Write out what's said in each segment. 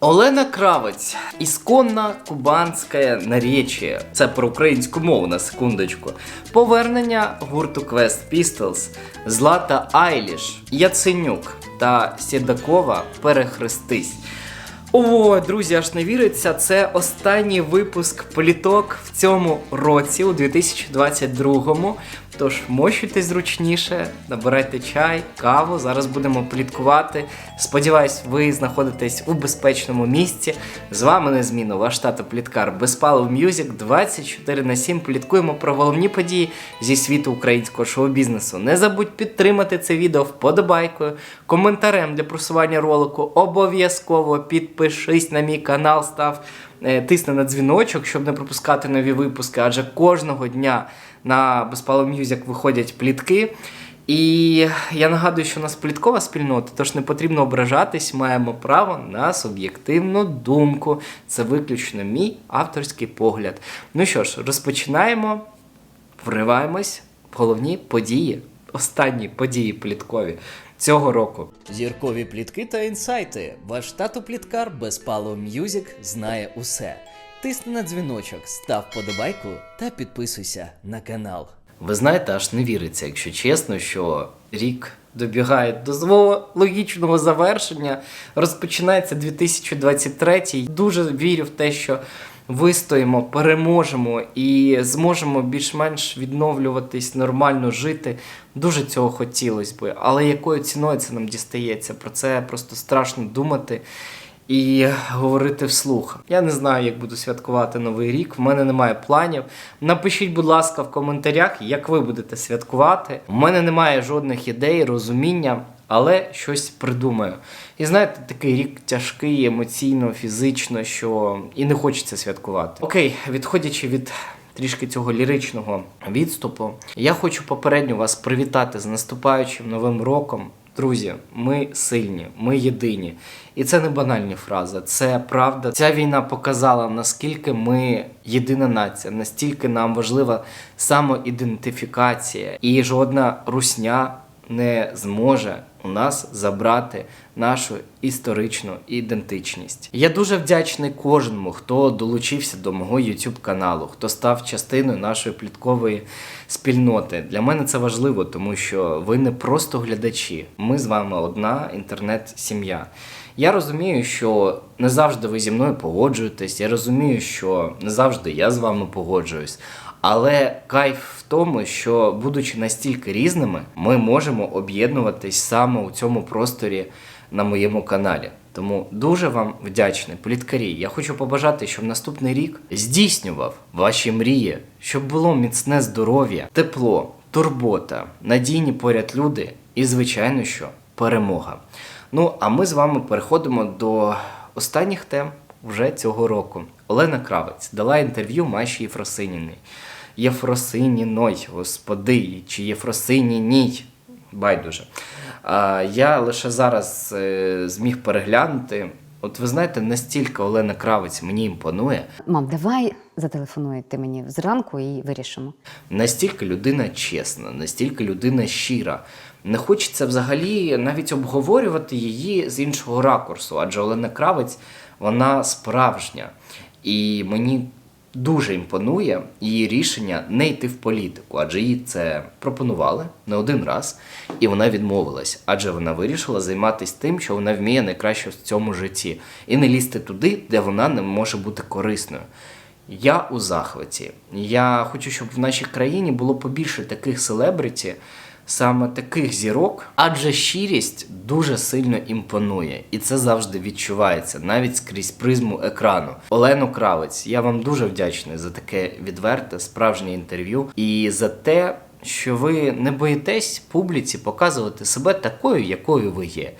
Олена Кравець, ісконна кубанське наречія. Це про українську мову на секундочку. Повернення гурту Quest Pistols, Злата Айліш, Яценюк та Сєдакова Перехрестись. О, друзі, аж не віриться. Це останній випуск пліток в цьому році, у 2022-му. Тож мощуйтесь зручніше, набирайте чай, каву. Зараз будемо пліткувати. Сподіваюсь, ви знаходитесь у безпечному місці. З вами незмінно ваш тато Пліткар Безпалов Мюзик 24 на 7. Пліткуємо про головні події зі світу українського шоу-бізнесу. Не забудь підтримати це відео вподобайкою, коментарем для просування ролику. Обов'язково підпишись на мій канал, став е, тисни на дзвіночок, щоб не пропускати нові випуски, адже кожного дня на Безпало Мюзик виходять плітки. І я нагадую, що у нас пліткова спільнота, тож не потрібно ображатись, маємо право на суб'єктивну думку. Це виключно мій авторський погляд. Ну що ж, розпочинаємо, вриваємось в головні події, останні події пліткові цього року. Зіркові плітки та інсайти. Ваш тато пліткар Безпало М'юзік знає усе. Тисни на дзвіночок, став подобайку та підписуйся на канал. Ви знаєте, аж не віриться, якщо чесно, що рік добігає до свого логічного завершення. Розпочинається 2023. Дуже вірю в те, що вистоїмо, переможемо і зможемо більш-менш відновлюватись, нормально жити. Дуже цього хотілося би. Але якою ціною це нам дістається? Про це просто страшно думати і говорити вслух. Я не знаю, як буду святкувати новий рік. В мене немає планів. Напишіть, будь ласка, в коментарях, як ви будете святкувати. У мене немає жодних ідей, розуміння. Але щось придумаю. І знаєте, такий рік тяжкий, емоційно, фізично, що і не хочеться святкувати. Окей, відходячи від трішки цього ліричного відступу, я хочу попередньо вас привітати з наступаючим новим роком. Друзі, ми сильні, ми єдині. І це не банальні фрази, це правда. Ця війна показала, наскільки ми єдина нація, настільки нам важлива самоідентифікація, і жодна русня не зможе у нас забрати нашу історичну ідентичність. Я дуже вдячний кожному, хто долучився до мого YouTube каналу, хто став частиною нашої пліткової спільноти. Для мене це важливо, тому що ви не просто глядачі. Ми з вами одна інтернет-сім'я. Я розумію, що не завжди ви зі мною погоджуєтесь. Я розумію, що не завжди я з вами погоджуюсь. Але кайф в тому, що, будучи настільки різними, ми можемо об'єднуватись саме у цьому просторі на моєму каналі. Тому дуже вам вдячний, пліткарі. Я хочу побажати, щоб наступний рік здійснював ваші мрії, щоб було міцне здоров'я, тепло, турбота, надійні поряд люди і, звичайно, що перемога. Ну, а ми з вами переходимо до останніх тем вже цього року. Олена Кравець дала інтерв'ю Маші Єфросиніній. Єфросиніной, господи, чи Єфросиніній, байдуже. Я лише зараз е, зміг переглянути. От ви знаєте, настільки Олена Кравець мені імпонує, Мам, давай зателефонуєте мені зранку і вирішимо. настільки людина чесна, настільки людина щира. Не хочеться взагалі навіть обговорювати її з іншого ракурсу, адже Олена Кравець вона справжня. І мені дуже імпонує її рішення не йти в політику, адже їй це пропонували не один раз, і вона відмовилась, адже вона вирішила займатися тим, що вона вміє найкраще в цьому житті, і не лізти туди, де вона не може бути корисною. Я у захваті. Я хочу, щоб в нашій країні було побільше таких селебриті, саме таких зірок, адже щирість дуже сильно імпонує, і це завжди відчувається, навіть скрізь призму екрану. Олено Кравець, я вам дуже вдячний за таке відверте, справжнє інтерв'ю і за те. Що ви не боїтесь публіці показувати себе такою, якою ви є,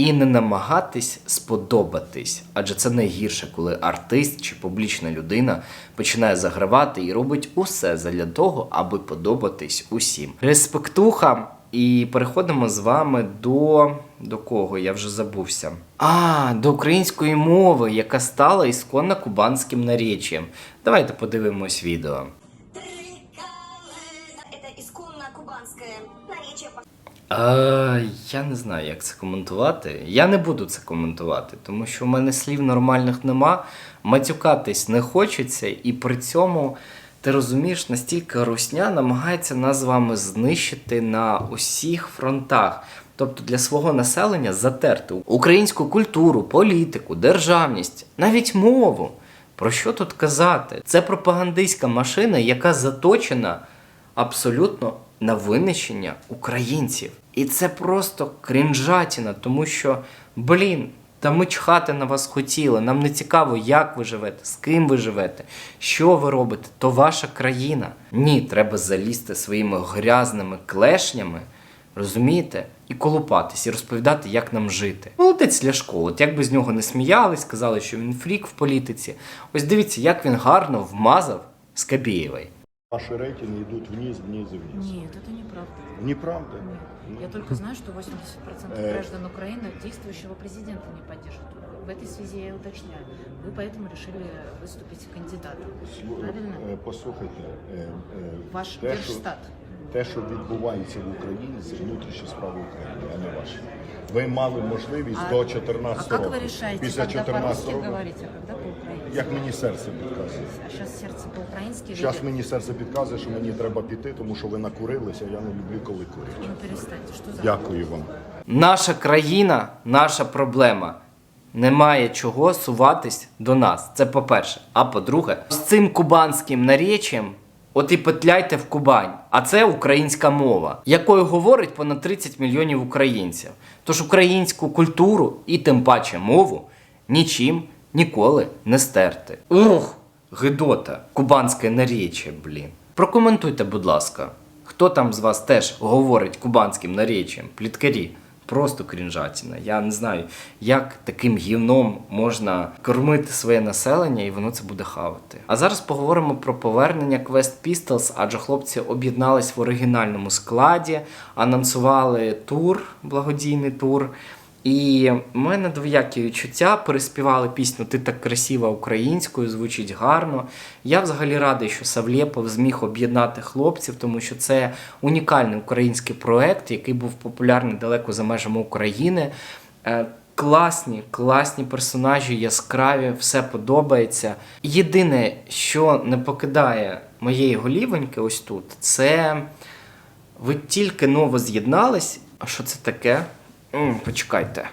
і не намагатись сподобатись, адже це найгірше, коли артист чи публічна людина починає загравати і робить усе задля того, аби подобатись усім. Респектуха. І переходимо з вами до. До кого? Я вже забувся. А, до української мови, яка стала ісконно кубанським наречієм. Давайте подивимось відео. Е, я не знаю, як це коментувати. Я не буду це коментувати, тому що в мене слів нормальних нема. Матюкатись не хочеться, і при цьому ти розумієш, настільки русня намагається нас з вами знищити на усіх фронтах. Тобто для свого населення затерти українську культуру, політику, державність, навіть мову. Про що тут казати? Це пропагандистська машина, яка заточена абсолютно на винищення українців. І це просто крінжатіна, тому що, блін, та ми чхати на вас хотіли. Нам не цікаво, як ви живете, з ким ви живете, що ви робите, то ваша країна. Ні, треба залізти своїми грязними клешнями, розумієте? І колупатись, і розповідати, як нам жити. Молодець Ляшко, от як би з нього не сміялись, сказали, що він фрік в політиці. Ось дивіться, як він гарно вмазав Скабєєвої. Ваши рейтинги идут вниз, вниз и вниз. Нет, это неправда. Неправда? Нет. Я только знаю, что 80% Э. граждан Украины действующего президента не поддерживают. В этой связи я и уточняю. Вы поэтому решили выступить кандидатом. Слу- Правильно? е, Послухайте, е, е, Ваш те, що, Держстат. те, що відбувається в Україні, це внутрішні справи України, а не ваші. Ви мали можливість А- до А 14 как років. вы решаете, Після когда 14 по-русски років, говорите, а когда по-украински? Як мені серце підказує. А сейчас сердце по-украински Зараз мені серце підказує, що мені треба піти, тому що ви накурилися, я не люблю, коли курять. Ну, перестаньте, что за... Дякую вам. Наша країна, наша проблема. Немає чого суватись до нас. Це по-перше. А по-друге, з цим кубанським наречієм от і петляйте в Кубань. А це українська мова, якою говорить понад 30 мільйонів українців. Тож українську культуру і тим паче мову нічим ніколи не стерти. Ух, гидота, кубанське наречіє, блін. Прокоментуйте, будь ласка, хто там з вас теж говорить кубанським наречієм, пліткарі. Просто крінжатіна. Я не знаю, як таким гівном можна кормити своє населення, і воно це буде хавати. А зараз поговоримо про повернення Quest Pistols, адже хлопці об'єднались в оригінальному складі, анонсували тур, благодійний тур. І в мене двоякі відчуття переспівали пісню Ти так красива українською, звучить гарно. Я взагалі радий, що Савлєпов зміг об'єднати хлопців, тому що це унікальний український проект, який був популярний далеко за межами України. Е, Класні, класні персонажі, яскраві, все подобається. Єдине, що не покидає моєї голівоньки ось тут, це ви тільки ново з'єднались. А що це таке? Почекайте.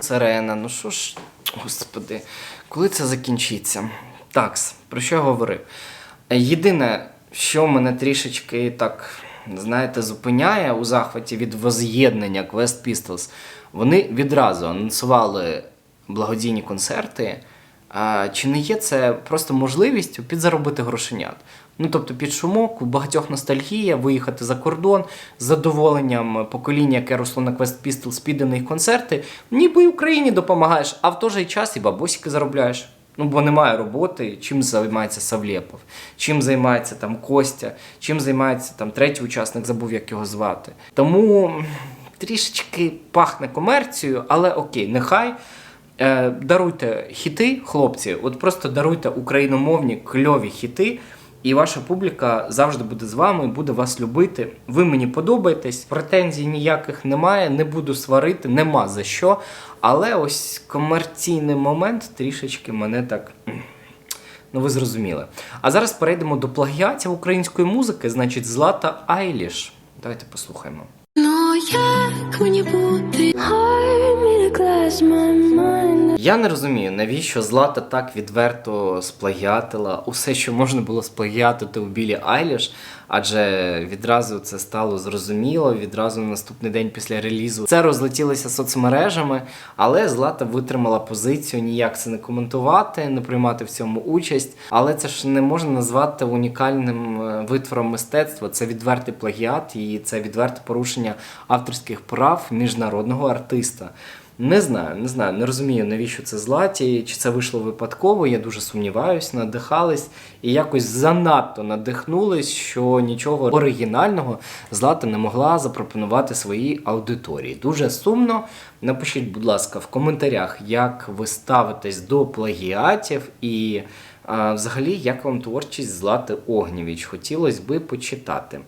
Сирена, ну що ж, господи, коли це закінчиться? Такс, про що я говорив? Єдине, що мене трішечки так, знаєте, зупиняє у захваті від воз'єднання Quest Pistols, вони відразу анонсували благодійні концерти. Чи не є це просто можливістю підзаробити грошенят? Ну тобто під шумок, у багатьох ностальгія, виїхати за кордон з задоволенням покоління, яке росло на Quest Pistols, піде на їх концерти, ніби й Україні допомагаєш, а в той же час і бабусіки заробляєш. Ну, бо немає роботи, чим займається Савлєпов, чим займається там Костя, чим займається там третій учасник, забув, як його звати. Тому трішечки пахне комерцією, але окей, нехай. Е, даруйте хіти, хлопці, от просто даруйте україномовні кльові хіти, і ваша публіка завжди буде з вами, буде вас любити. Ви мені подобаєтесь, претензій ніяких немає, не буду сварити, нема за що. Але ось комерційний момент трішечки мене так. Ну, ви зрозуміли. А зараз перейдемо до плагіатів української музики, значить, Злата Айліш. Давайте послухаємо. Ну як мені бути? Я не розумію, навіщо Злата так відверто сплагіатила усе, що можна було сплагіатити у Білі Айліш, адже відразу це стало зрозуміло, відразу на наступний день після релізу це розлетілося соцмережами, але Злата витримала позицію ніяк це не коментувати, не приймати в цьому участь. Але це ж не можна назвати унікальним е, витвором мистецтва. Це відвертий плагіат і це відверте порушення авторських прав міжнародного артиста. Не знаю, не знаю, не розумію, навіщо це златі, чи це вийшло випадково. Я дуже сумніваюсь, надихались і якось занадто надихнулись, що нічого оригінального злата не могла запропонувати своїй аудиторії. Дуже сумно. Напишіть, будь ласка, в коментарях, як ви ставитесь до плагіатів і а, взагалі, як вам творчість Злати Огнєвіч? Хотілося би почитати.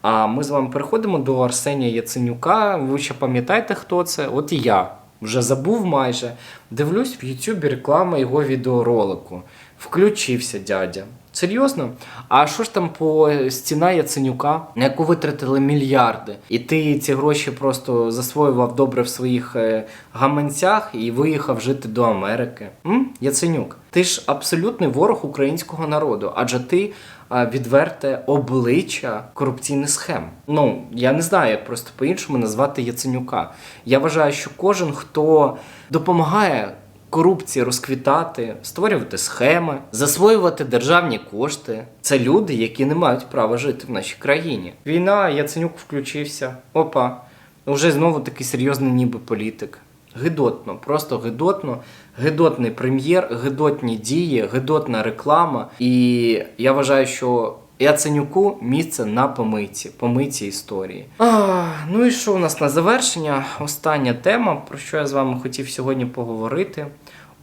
А ми з вами переходимо до Арсенія Яценюка. Ви ще пам'ятаєте, хто це? От і я вже забув майже. Дивлюсь в Ютубі реклама його відеоролику. Включився дядя. Серйозно? А що ж там по стіна Яценюка, на яку витратили мільярди? І ти ці гроші просто засвоював добре в своїх е, гаманцях і виїхав жити до Америки? М? Яценюк, ти ж абсолютний ворог українського народу, адже ти відверте обличчя корупційних схем. Ну я не знаю, як просто по-іншому назвати Яценюка. Я вважаю, що кожен, хто допомагає корупції розквітати, створювати схеми, засвоювати державні кошти. Це люди, які не мають права жити в нашій країні. Війна, Яценюк включився. Опа, вже знову такий серйозний ніби політик. Гидотно, просто гидотно, гидотний прем'єр, гидотні дії, гидотна реклама. І я вважаю, що Яценюку місце на помийці, помийці історії. А, ну і що у нас на завершення? Остання тема, про що я з вами хотів сьогодні поговорити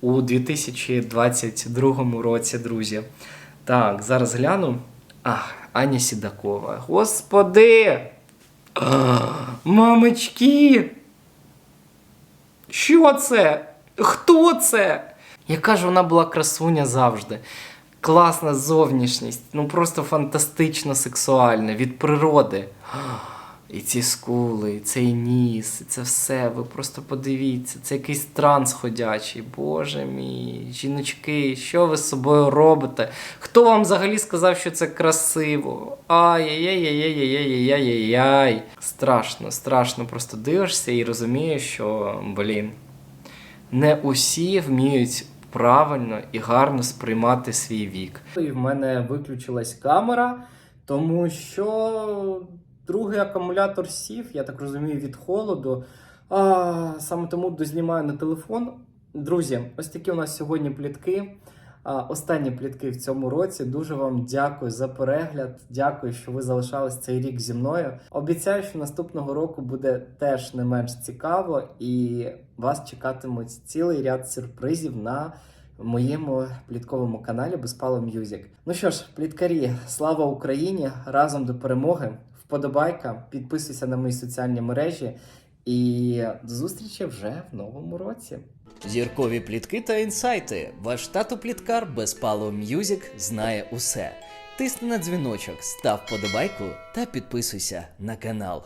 у 2022 році, друзі. Так, зараз гляну. Ах, Аня Сідакова. Господи! А, мамочки! Що це? Хто це? Яка ж вона була красуня завжди. Класна зовнішність, ну просто фантастично сексуальна від природи. І ці скули, і цей ніс, і це все. Ви просто подивіться, це якийсь транс ходячий. Боже мій, жіночки, що ви з собою робите? Хто вам взагалі сказав, що це красиво? Ай-яй-яй-яй-яй-яй-яй-яй-яй. Страшно, страшно. Просто дивишся і розумієш, що, блін, не усі вміють правильно і гарно сприймати свій вік. І в мене виключилась камера, тому що другий акумулятор сів, я так розумію, від холоду. А, саме тому дознімаю на телефон. Друзі, ось такі у нас сьогодні плітки. А, Останні плітки в цьому році. Дуже вам дякую за перегляд. Дякую, що ви залишались цей рік зі мною. Обіцяю, що наступного року буде теж не менш цікаво, і вас чекатимуть цілий ряд сюрпризів на моєму плітковому каналі Безпало М'юзік. Ну що ж, пліткарі, слава Україні! Разом до перемоги! Вподобайка, підписуйся на мої соціальні мережі. І до зустрічі вже в новому році. Зіркові плітки та інсайти. Ваш тато пліткар Безпало М'юзік знає усе. Тисни на дзвіночок, став подобайку та підписуйся на канал.